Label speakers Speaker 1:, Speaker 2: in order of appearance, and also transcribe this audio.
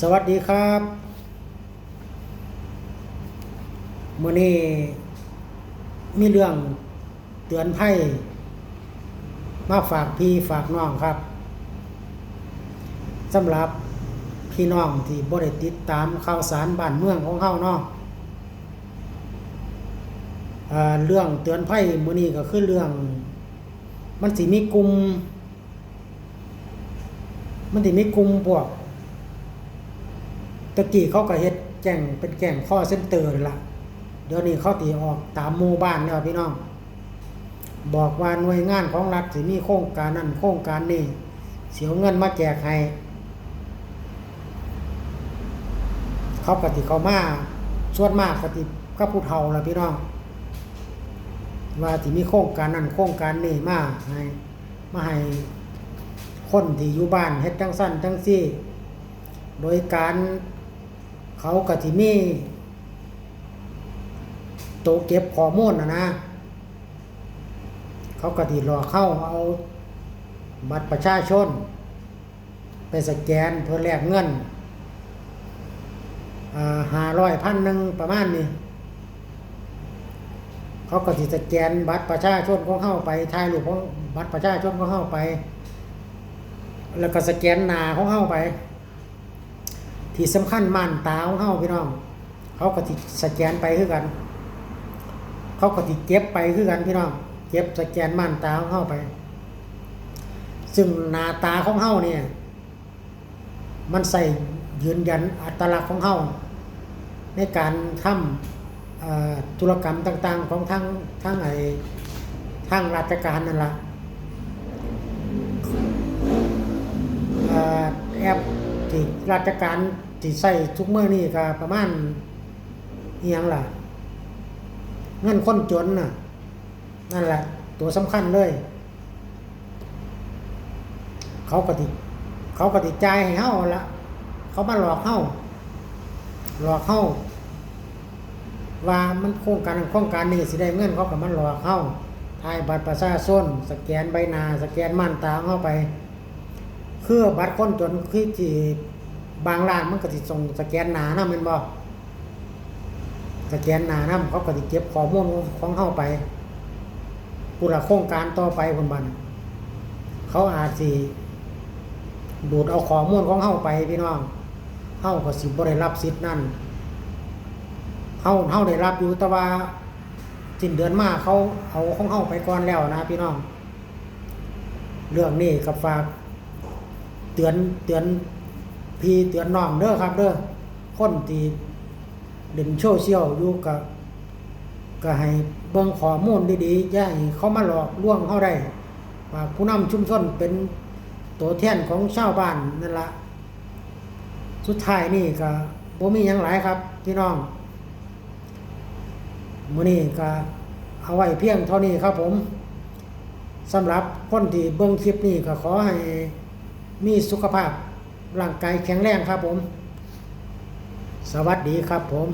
Speaker 1: สวัสดีครับมื่อนี้มีเรื่องเตือนภัยมาฝากพี่ฝากน้องครับสำหรับพี่น้องที่บ่ได้ติดตามข่าวสารบ้านเมืองของเฮาเนาะอ่าเรื่องเตือนภัยมื้อนี้ก็คือเรื่อง มันสิมีกลุ่มมันสิมีกลุ่มพวกะกี้เขาก็เฮ็ดแก่งเป็นแก่งข้อเส้นเตอร์นั่นละเดี๋ยวนี้เขาตีออกตามหมู่บ้านแล้วพี่น้อง บอกว่าหน่วยงานของรัฐสิมีโครงการนั้นโครงการนี้เสียเงินมาแจกให้เขากติเขามาส่วนมากกติก็ผู้เฒ่าละพี่น้องว่าสิมีโครงการนั้นโครงการนี้มาให้มาให้คนที่อยู่บ้านเฮ็ดจังสั้นจังซี่ โดยการ เขากติมีโตเก็บข้อมูลนะนะ เขากติหลอเข้าเอาบัตรประชาชน ไปสแกนเพื่อแลกเงินหาร้อยพันหนึ่งประมาณนี้ เขาก็สิสแกนบัตรประชาชนของเข้าไปถ่ายรูปของบัตรประชาชนของเข้าไป แล้วก็สแกนหน้าของเข้าไป ที่สำคัญม่านตาของเฮาพี่น้อง เขาก็ติสแกนไปคือกัน เขาก็ติเก็บไปคือกันพี่น้องเก็บสแกนม่านตาของเฮาไป ซึ่งหน้าตาของเฮาเนี่ย มันใส่ยืนยันอัตลักษณ์ของเฮาในการทำธุรกรรมต่าง ๆ ของทั้งทั้งไอ้ทางราชการนั่นละเอ่อแอป ที่ราชการที่ใส่ทุกเมื่อนี่ก็ประมาณเอียงล่ะ เงินคนจนน่ะ นั่นแหละ ตัวสำคัญเลย เขากติเขากติจ่ายให้เฮาละเขามาหลอกเฮาหลอกเฮาว่ามันโครงการนั้นโครงการนี้สิได้เงินเขาก็มาหลอกเฮาถ่ายบัตรประชาชนสแกนใบหน้าสแกนม่านตาเข้าไป คือบัตรคนจนคือที่บางร้านมันก็สิส่งสแกนหนานำแม่นบ่สแกนหนานำเขาก็สิเก็บข้อมูลของเฮาไปผู้ละโครงการต่อไปพุ่นบัดน่ะเขาอาจสิดูดเอาข้อมูลของเฮาไปพี่น้องเฮาก็สิบ่ได้รับสิทธิ์นั้นเฮาเฮาได้รับอยู่แต่ว่าสิ้นเดือนมาเขาเอาของเฮาไปก่อนแล้วนะพี่น้อง เรื่องนี้กับฝาก เตือนเตือนพี่เตือนน้องเด้อครับเด้อคนที่เล่นโซเชียลอยู่กับก็ให้เบิ่งข้อมูลดีๆอย่าให้เขามาหลอกลวงเขาได้ว่าผู้นำชุมชนเป็นตัวแทนของชาวบ้านนั่นละสุดท้ายนี่ก็บ่มีหยังหลายครับพี่น้องมื้อนี้ก็เอาไว้เพียงเท่านี้ครับผมสำหรับคนที่เบิ่งคลิปนี้ก็ขอให้ มีสุขภาพร่างกายแข็งแรงครับผม สวัสดีครับผม